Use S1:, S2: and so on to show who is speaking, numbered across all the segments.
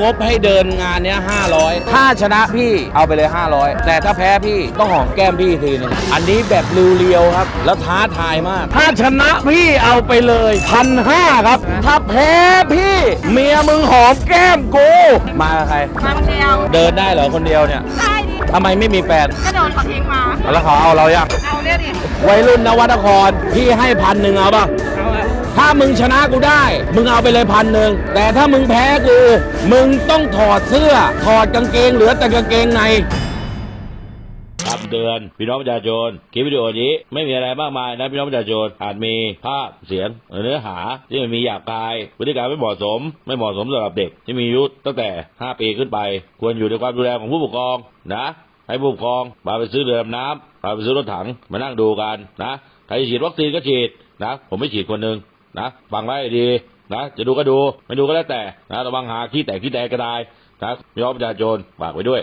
S1: งบให้เดินงานเนี้ย500 ถ้าชนะพี่เอาไปเลย 500 แต่ถ้าแพ้พี่ต้องหอมแก้มพี่ทีหนึงอันนี้แบบเรียวๆครับ แล้วท้าทายมาก ถ้าชนะพี่เอาไปเลยพันห้าครับ ถ้าแพ้พี่ เมียมึงหอมแก้มกูมากับใคร
S2: มาคนเดียว
S1: เดินได้เหรอคนเดียวเนี่ย
S2: ได้ดิ
S1: ทำไมไม่มีแฟน
S2: ก็โดนเขาทิ้งมา
S1: แล้วเขาเอาเรายัง
S2: เอาเนี่ยดิ
S1: วัยรุ่นนวัตครพี่ให้พันหนึ่งเอาป่ะ
S2: เอาเลย
S1: ถ้ามึงชนะกูได้ มึงเอาไปเลยพันหนึ่งแต่ถ้ามึงแพ้กู มึงต้องถอดเสื้อ ถอดกางเกงเหลือแต่กางเกงในคำเตือนพี่น้องประชาชนคลิปวิดีโอนี้ไม่มีอะไรมากมายนะพี่น้องประชาชนอาจมีภาพเสียงหรือเนื้อหาที่มันมีหยาบคายพฤติกรรมไม่เหมาะสม ไม่เหมาะสมสำหรับเด็กที่มีอายุตั้งแต่ 5 ปีขึ้นไป ควรอยู่ในความดูแลของผู้ปกครองนะ ให้ผู้ปกครองพาไปซื้อเรือดำน้ำพาไปซื้อรถถังมานั่งดูกันนะใครจะฉีดวัคซีนก็ฉีดนะ ผมไม่ฉีดคนหนึ่ง นะฟังไว้ดีนะจะดูก็ดูไม่ดูก็แล้วแต่นะระวังหาขี้แตกขี้แตกก็ได้นะพี่น้องประชาชนฝากไว้ด้วย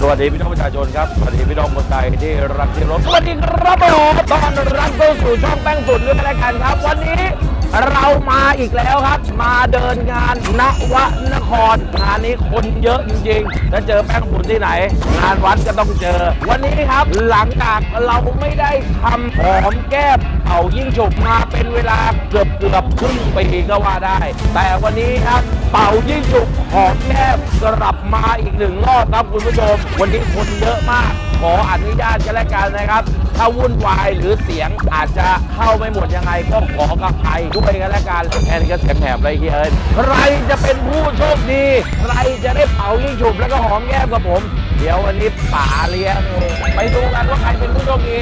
S1: สวัสดีพี่น้องประชาชนครับสวัสดีพี่น้องคนไทยที่รักที่รบสวัสดีครับผมตอนรับเข้าสู่ช่องแป้งฝุ่นด้วยกันแล้วกันครับ วันนี้ เรามาอีกแล้วครับ มาเดินงานนวนครงานนี้คนเยอะจริงๆถ้าเจอแป้งฝุ่นที่ไหน งานวัดก็ต้องเจอ วันนี้ครับหลังจากเราไม่ได้ทำหอมแก้มเป่ายิ่งฉุบมาเป็นเวลาเกือบเกือบครึ่งปีก็ว่าได้ แต่วันนี้ครับเป่ายิ่งฉุบหอมแก้มกลับมาอีกหนึ่งรอบครับคุณผู้ชม วันนี้คนเยอะมาก ขออนุญาตกันแล้วกันนะครับ ถ้าวุ่นวายหรือเสียงอาจจะเข้าไม่หมดยังไงก็ขอกับใครด้วยกันแล้วกันแอนก็เสียงแหบอะไรเฮียเอิญใครจะเป็นผู้โชคดี ใครจะได้เป่ายิ่งฉุบแล้วก็หอมแก้มกับผม เดี๋ยววันนี้ป๋าเลี้ยงเองไปดูกันว่าใครเป็นผู้โชคดี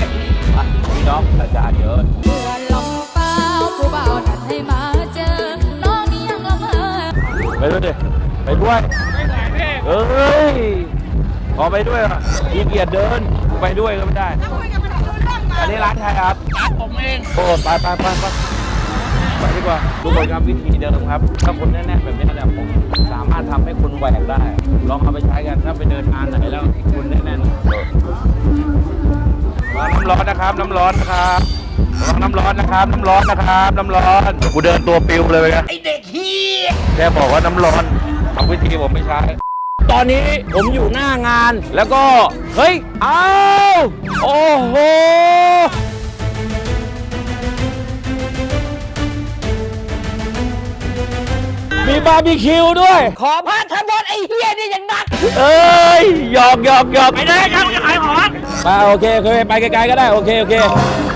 S1: อะพี่น้องอาจารย์เยอะ
S3: เพื่อนลองเปล่าผู้เบานัดให้มาเจอ น้องนี่ยังละเมอ
S1: ไปด้วยดิไปด้วยเอ้ย ขอไปด้วยอะขี้เกียจเดินไปด้วยก็ไม่ได้อันนี้ร้านใครครับ ร้านผมเองโอ้ไปไปไปไปไปดีกว่าทุกคนครับวิธีเดิมครับ ถ้าคนแน่นๆแบบนี้เนี่ยผมสามารถทำให้คุณแหวกได้ ลองเอาไปใช้กันถ้าไปเดินงานไหนแล้วคุณแน่นๆมาน้ำร้อนนะครับ น้ำร้อนนะครับระวังน้ำร้อนนะครับ น้ำร้อนนะครับ น้ำร้อนกูเดินตัวปิวเลยไปกันไอเด็กเฮียแค่บอกว่าน้ำร้อนทำวิธีผมไม่ใช้ ตอนนี้ผมอยู่หน้างานแล้วก็ เฮ้ยเอาโอ้โหมีบาร์บีคิวด้วย ขอพาทั้งหมดไอ้เฮียนี่ยังนัก เอ้ยหยอกหยอกหยอกไปเลยครับจะขายของมาโอเคโอเค ไปไกลๆก็ได้ โอเค โอเค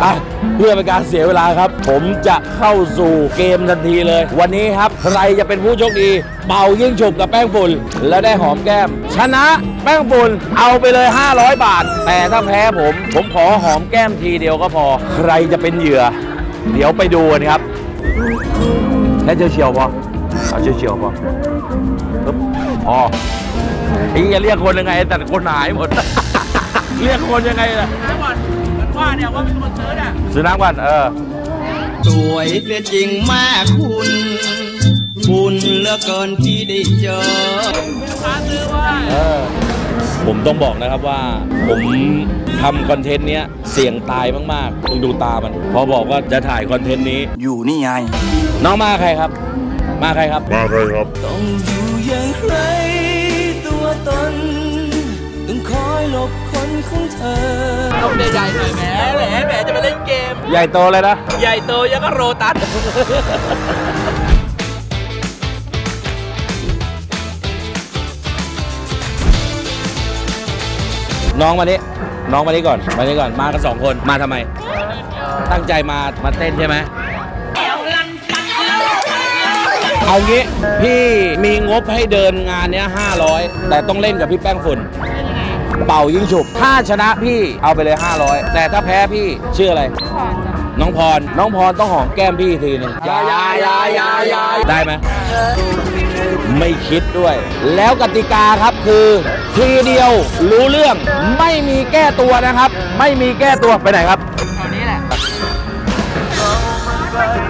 S1: อะเพื่อเป็นการเสียเวลาครับ ผมจะเข้าสู่เกมทันทีเลย วันนี้ครับใครจะเป็นผู้โชคดี เป่ายิ่งฉุบกับแป้งฝุ่นแล้วได้หอมแก้ม ชนะแป้งฝุ่นเอาไปเลย 500 บาท แต่ถ้าแพ้ผม ผมขอหอมแก้มทีเดียวก็พอ ใครจะเป็นเหยื่อ เดี๋ยวไปดูกันครับแค่เฉียวๆพอเอาเฉียวๆพอปึ๊บอ๋อไอ้จะเรียกคนยังไงแต่คนหายหมด เรียกคนยังไงล่ะ
S4: ว่าเนี่ยว่าเป็นคนซื้อเนี่ย
S1: ซื้อน้ำก่อนเออ
S4: สวยเสียจริงแม่คุณ คุณเหลือเกินที่ได้เจอเป็นลูกค้าซื้อว่า
S1: เออ ผมต้องบอกนะครับว่า ผมทำคอนเทนต์เนี้ยเสี่ยงตายมากๆมึงดูตามัน พอบอกว่าจะถ่ายคอนเทนต์นี้
S4: อยู่นี่ไง
S1: น้องมาใครครับ มาใครครับ
S4: ต้องอยู่อย่างไรตัวตน ต้องคอยหลบคนของเธอต้องใหญ่ๆหน่อยแหมแหมแหมจะไปเล่นเกม
S1: ใหญ่โตเลยนะ
S4: ใหญ่โตยังก็โรตัส
S1: น้องมานี้น้องมานี้ก่อน มานี้ก่อน มากันสองคน มาทำไม ตั้งใจมา มาเต้นใช่ไหม เอางี้ พี่มีงบให้เดินงานเนี้ย500 แต่ต้องเล่นกับพี่แป้งฝุ่น เป่ายิงฉุบ ถ้าชนะพี่เอาไปเลย 500 แต่ถ้าแพ้พี่ชื่ออะไร น้องพร น้องพรต้องหอมแก้มพี่ทีหนึง
S4: ยายายายายา
S1: ได้ไหม ไม่คิดด้วย แล้วกติกาครับคือทีเดียวรู้เรื่องไม่มีแก้ตัวนะครับ ไม่มีแก้ตัวไปไหนครับ
S2: ตอนนี้แหละ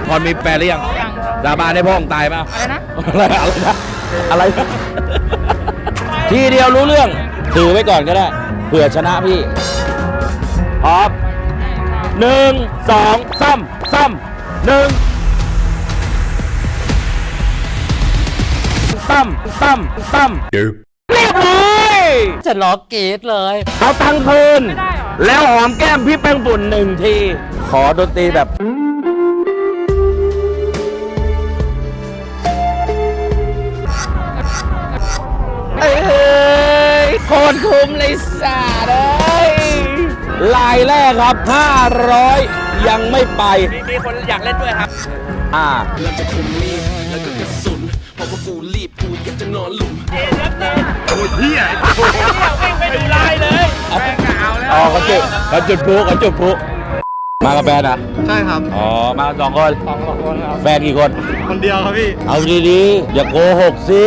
S1: พรมีแฟนหรือยัง
S2: ยัง
S1: ดาบานให้พ่อของตายเปล่า
S2: อะไรนะ
S1: อะไรอะไรนะอะไรนะทีเดียวรู้เรื่อง ถือไว้ก่อนก็ได้ เผื่อชนะพี่พร้อมหนึ่งสองสามสามหนึ่งตั้มตั้มตั้มเรียบร้อย
S2: จะล้อเกตเลย
S1: เอาตังค์คืน แล้วหอมแก้มพี่แป้งปุ่นหนึ่งที ขอดนตรีแบบเอ้ยโคตรคุ้มเลยสาดเอ้ยลายแรกครับ 500 ยังไม่ไป
S2: มีคนอยากเล่นด้วยครับ
S1: อ่า
S4: แล้วก็คุมมีดแล้วก็กระสุนเพราะว่ากูรีบกูอยากจะนอนหลุม
S2: วิ่งไปดูลายเลย แม่งกเอาแล้ว
S1: อ๋อเขาจุดเขาจุดพลุเขาจุดพลุ มากับแฟนอะ
S5: ใช่ครับ
S1: อ๋อ มาสองคน
S5: สองคนครับ
S1: แฟนกี่คน
S5: คนเดียวครับพี่
S1: เอาดีๆ อย่าโกหกสิ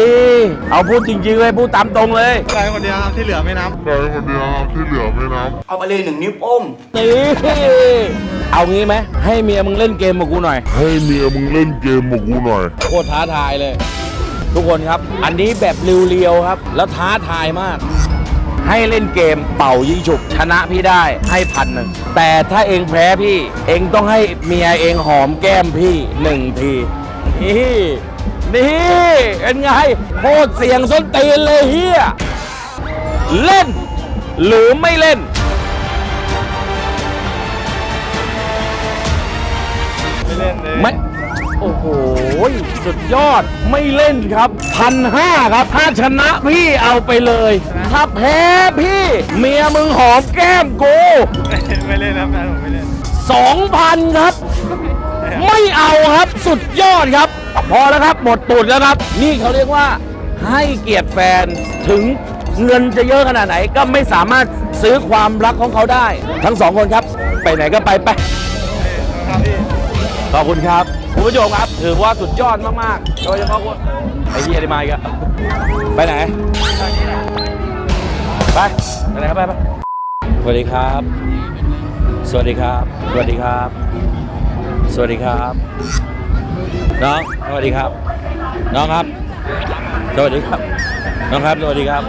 S1: เอาพูดจริงๆเลย พูดตามตรงเลย
S5: ใช่คนเดียวครับที่เหลือไม่นับ
S6: ใช่คนเดียวครับที่เหลือไม่นับ
S4: เอาไปเลยหนึ่งนิ้วโป้ง
S1: นี่เอางี้ไหม ให้เมียมึงเล่นเกมกับกูหน่อย
S6: ให้เมียมึงเล่นเกมกับกูหน่อย
S1: โคตรท้าทายเลย ทุกคนครับ อันนี้แบบเรียวๆครับ แล้วท้าทายมาก ให้เล่นเกมเป่ายิงฉุบชนะพี่ได้ให้พันหนึ่งแต่ถ้าเองแพ้พี่ เองต้องให้เมียเองหอมแก้มพี่หนึ่งที นี่นี่เป็นไงโคตรเสียงส้นตีนเลยเฮียเล่น หรือไม่เล่น
S5: ไม่เล่นเลย
S1: ไม่ โอ้โห สุดยอดไม่เล่นครับพันห้าครับ ถ้าชนะพี่เอาไปเลย ถ้าแพ้พี่ เมียมึงหอมแก้มกู
S5: ไม่เล่นนะแฟนผมไม่เล่น
S1: สองพันครับ ไม่เอาครับสุดยอดครับ พอแล้วครับ หมดตูดแล้วครับ นี่เขาเรียกว่าให้เกียรติแฟนถึงเงินจะเยอะขนาดไหนก็ไม่สามารถซื้อความรักของเขาได้ ทั้งสองคนครับ ไปไหนก็ไปไป
S5: ครับพี่
S1: ขอบคุณครับ คุณผู้ชมครับ ถือว่าสุดยอดมากๆโดยเฉพาะคนไอ้เฮียได้มาอีกอะไปไหน ไปไปไหนครับไปไปสวัสดีครับ สวัสดีครับ สวัสดีครับ สวัสดีครับ น้อง สวัสดีครับ น้องครับ สวัสดีครับ น้องครับ สวัสดีครับ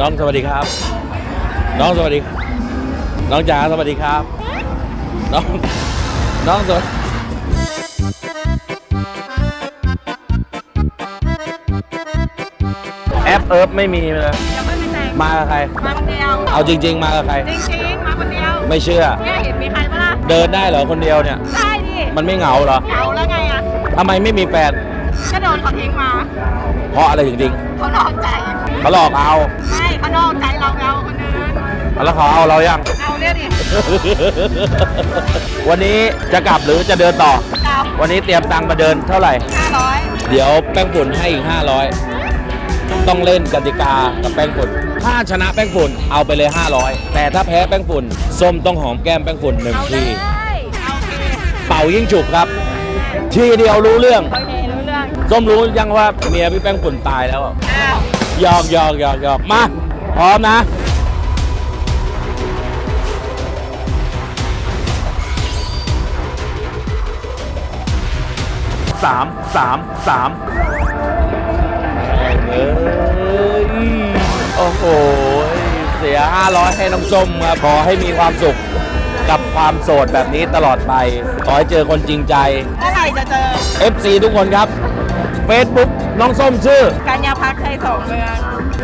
S1: น้องสวัสดีครับ น้องสวัสดี น้องจ๋าสวัสดีครับ น้อง น้องสวัสดี เอิร์ฟไม่มีเลย
S2: ยังไม่มีแต่ง
S1: มากับใคร
S2: มาคนเดียว
S1: เอาจริง ๆ มากับใคร
S2: จริงๆมาคนเดียว
S1: ไม่เชื่อ
S2: เนี่ยเห็นมีใครปะล่ะ
S1: เดินได้เหรอคนเดียวเนี่ย
S2: ได้ดิ
S1: มันไม่เหงาเหรอ
S2: เอาแล้วไงอะ
S1: ทำไมไม่มีแฟน
S2: ก็โดนเขาทิ้งมา
S1: เพราะอะไรจริง
S2: เขานอกใจ
S1: ๆเขาหลอกเอา
S2: ไม่เขานอกใจเราเอาคนอื่น
S1: แล้วเขาเอาเรายัง
S2: เอาเนี่ยดิ
S1: วันนี้จะกลับหรือจะเดินต่อ
S2: เก้า
S1: วันนี้เตรียมตังค์มาเดินเท่าไหร่
S2: ห้าร้อย
S1: เดี๋ยวแป้งฝุ่นให้อีก 500 ต้องเล่นกติกากับแป้งฝุ่นถ้าชนะแป้งฝุ่นเอาไปเลย 500 แต่ถ้าแพ้แป้งฝุ่นส้มต้องหอมแก้มแป้งฝุ่นหนึ่ง
S2: เอาเล
S1: ที
S2: ยเอาที
S1: เป่ายิ่งฉุบครับ ทีเดียวรู้เรื่อง
S2: โอเครู้เรื่อง
S1: ส้มรู้ยังว่าเมียพี่แป้งฝุ่นตายแล้วอะ
S2: อ้าว
S1: หยอกหยอกหยอกหยอกมาพร้อมนะ สามสามสาม เอ้ย โอ้โห เสีย 500 ให้น้องส้มครับ ขอให้มีความสุขกับความโสดแบบนี้ตลอดไป ขอให้เจอคนจริงใจ
S2: เมื่อไหร่จะเจอ
S1: FC ทุกคนครับ Facebook น้องส้มชื่อ
S2: กัญญาพักเคยสองเมือง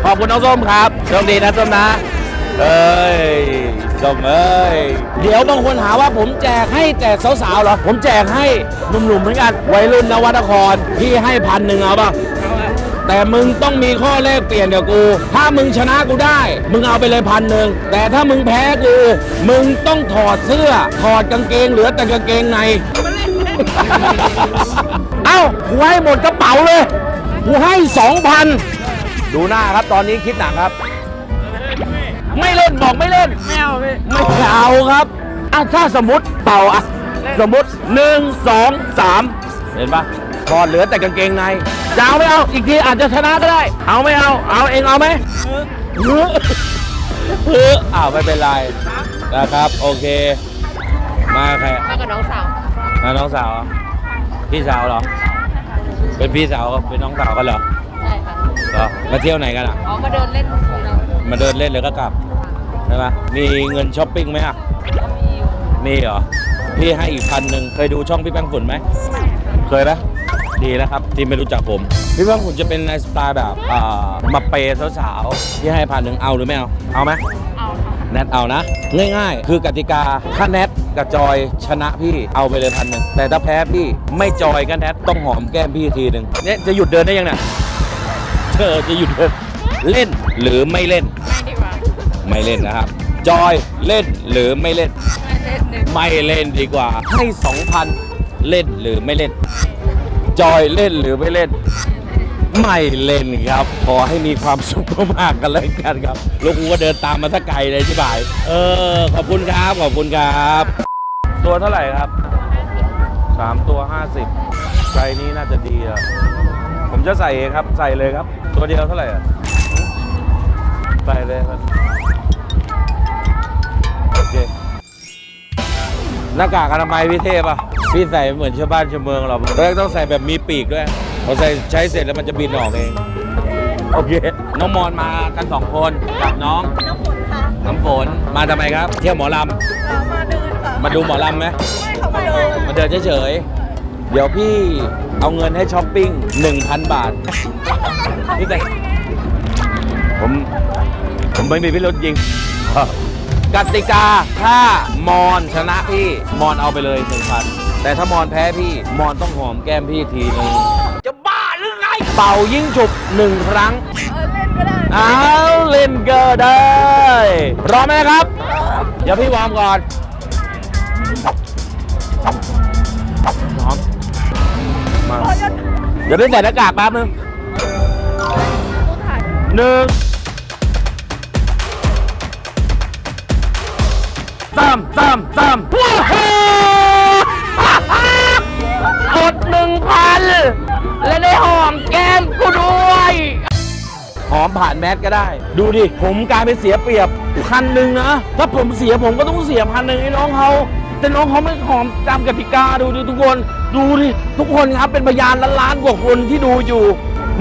S1: ขอบคุณน้องส้มครับโชคดีนะส้มนะ เอ้ยส้มเอ้ย เดี๋ยวบางคนหาว่าผมแจกให้แต่สาวๆเหรอ ผมแจกให้หนุ่มๆเหมือนกัน วัยรุ่นนวัตคร พี่ให้พันหนึ่งเอาป่ะ แต่มึงต้องมีข้อแลกเปลี่ยนกับกู ถ้ามึงชนะกูได้ มึงเอาไปเลยพันหนึ่งแต่ถ้ามึงแพ้กู มึงต้องถอดเสื้อ ถอดกางเกงเหลือแต่กางเกงใน เอ้ากูให้หมดกระเป๋าเลยกูให้สองพันดูหน้าครับตอนนี้คิดหนักครับ ไม่เล่นบอกไม่เล่น
S2: ไม่เอาพี่
S1: ไม่เอาครับอะถ้าสมมติเป่าอะสมมติหนึ่งสองสามเห็นปะ ถอดเหลือแต่กางเกงในจะเอาไม่เอา อีกทีอาจจะชนะก็ได้ เอาไม่เอา เอาเองเอาไหมเออเอออ้าวไม่เป็นไรนะครับ โอเค มาใคร
S2: มากับน้องสาว
S1: มาน้องสาวเหรอพี่สาวเหรอ เป็นพี่สาวกับเป็นน้องสาวกันเหรอ
S2: ใช่ค่ะ
S1: เหรอมาเที่ยวไหนกันอะ
S2: อ๋อมาเดินเล่นของเรา
S1: มาเดินเล่นเลยก็กลับใช่ไหมมีเงินช้อปปิ้งไหมอะมีเหรอ พี่ให้อีกพันหนึ่งเคยดูช่องพี่แป้งฝุ่นไหม เคยนะ ดีนะครับ ที่ไม่รู้จักผมพี่แป้งฝุ่นจะเป็นในสไตล์แบบอ่ามาเปย์สาวๆที่ให้พันหนึ่งเอาหรือไม่เอา เอาไหม
S3: เอาค่ะ
S1: แนทเอานะ ง่ายๆ คือกติกาถ้าแนทกับจอยชนะพี่เอาไปเลยพันหนึ่งแต่ถ้าแพ้พี่ไม่จอยก็แนทต้องหอมแก้มพี่ทีหนึ่งเนี่ยจะหยุดเดินได้ยังเนี่ยเธอจะหยุดเดินเล่นหรือไม่เล่น
S3: ไม่ดีกว่า
S1: ไม่เล่นนะครับ จอยเล่นหรือไม่เล่น
S3: ไม่เล่นหนึ่ง
S1: ไม่เล่นดีกว่าให้2,000เล่นหรือไม่เล่น จอยเล่นหรือไม่เล่น ไม่เล่นครับ ขอให้มีความสุขมากๆกันเลยกันครับ ลูกกูก็เดินตามมาสักไกลเลยที่บ่าย เออ ขอบคุณครับ ขอบคุณครับ ตัวเท่าไหร่ครับสามตัว 50ใจนี้น่าจะดีอะผมจะใส่เองครับ ใส่เลยครับ ตัวเดียวเท่าไหร่อะใส่เลยครับ หน้ากากอนามัยพี่เทพอะพี่ใส่เหมือนชาวบ้านชาวเมืองเราแล้วต้องใส่แบบมีปีกด้วยพอใส่ใช้เสร็จแล้วมันจะบินออกเอง โอเค น้องมอนมากันสองคนกับน้อง
S7: น้ำฝนค่ะ
S1: น้ำฝนมาทำไมครับ เที่ยวหมอล
S7: เรามาเดินค่ะำ
S1: มาดูหมอลำไหม
S7: ไม่เขามาเดิน
S1: มาเดินเฉยๆเดี๋ยวพี่เอาเงินให้ช้อปปิ้ง1,000 บาท พี่แต่ผม ผมไม่มีพิรุษยิง กติกาถ้ามอนชนะพี่มอนเอาไปเลย1,000แต่ถ้ามอนแพ้พี่มอนต้องหอมแก้มพี่ทีนึงจะบ้าหรือไงเป่ายิ่งฉุบหนึ่งครั้ง
S7: เออเล่นก็ได้
S1: เอาเล่นเกิดได้พร้อมไหมครับเดี๋ยวพี่วอร์มก่อนพร้อมมาเดี๋ยวพี่ใส่หน้ากากแป๊บนึงหนึ่ง สามสามสามว้าวกดหนึ่งพันและได้หอมแก้มกูด้วย หอมผ่านแมสก็ได้ ดูดิ ผมกลายเป็นเสียเปรียบพันหนึ่งนะ ถ้าผมเสียผมก็ต้องเสียพันหนึ่งให้น้องเขาแต่น้องเขาไม่หอมตามกติกาดูดิทุกคน ดูดิทุกคนครับเป็นพยานล้านล้านๆกว่าคนที่ดูอยู่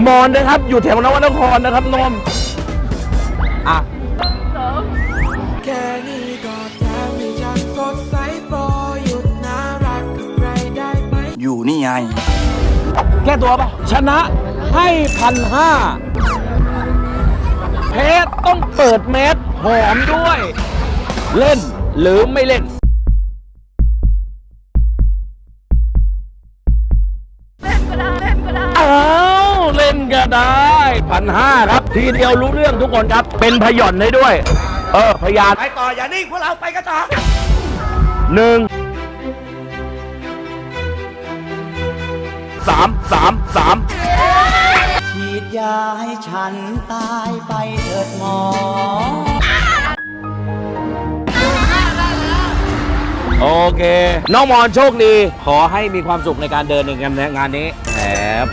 S1: มอนนะครับ อยู่แถวนวนครนะครับนมอะ
S4: นี่ไง
S1: แก้ตัวปะชนะให้พันห้าแพ้ต้องเปิดแมสหอมด้วย เล่นหรือไม่เล่น
S7: เล่นก็ได้เล่นก็ได้
S1: อ้าวเล่นก็ได้พันห้าครับ ทีเดียวรู้เรื่องทุกคนครับ เป็นพยอนให้ด้วย เออ พยาน
S2: ไปต่ออย่านิ่งพวกเราไปกันต่อ
S1: หนึ่ง สามสามสาม
S8: ฉีดยาให้ฉันตายไปเถิดหมอ
S1: โอเค น้องมอนโชคดี ขอให้มีความสุขในการเดินในงานงานนี้แหม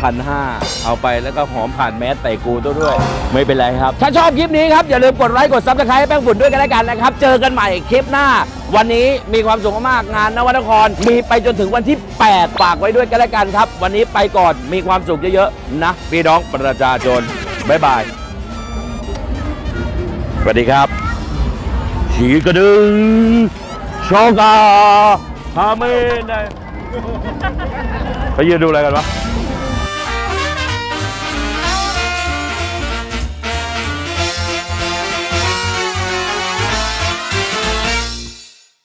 S1: พันห้าเอาไปแล้วก็หอมผ่านแมสใส่กูตัวด้วย ไม่เป็นไรครับ ถ้าชอบคลิปนี้ครับ อย่าลืมกดไลค์กดซับสไครต์ให้แป้งฝุ่นด้วยกันแล้วกันนะครับ เจอกันใหม่คลิปหน้า วันนี้มีความสุขมากงานนวนคร มีไปจนถึงวันที่ 8 ฝากไว้ด้วยกันแล้วกันครับ วันนี้ไปก่อนมีความสุขเยอะๆนะ พี่น้องประชาชนบ๊ายบายสวัสดีครับฉีกระดึงโชกาฮาเมนได้ไปยืนดูอะไรกันวะ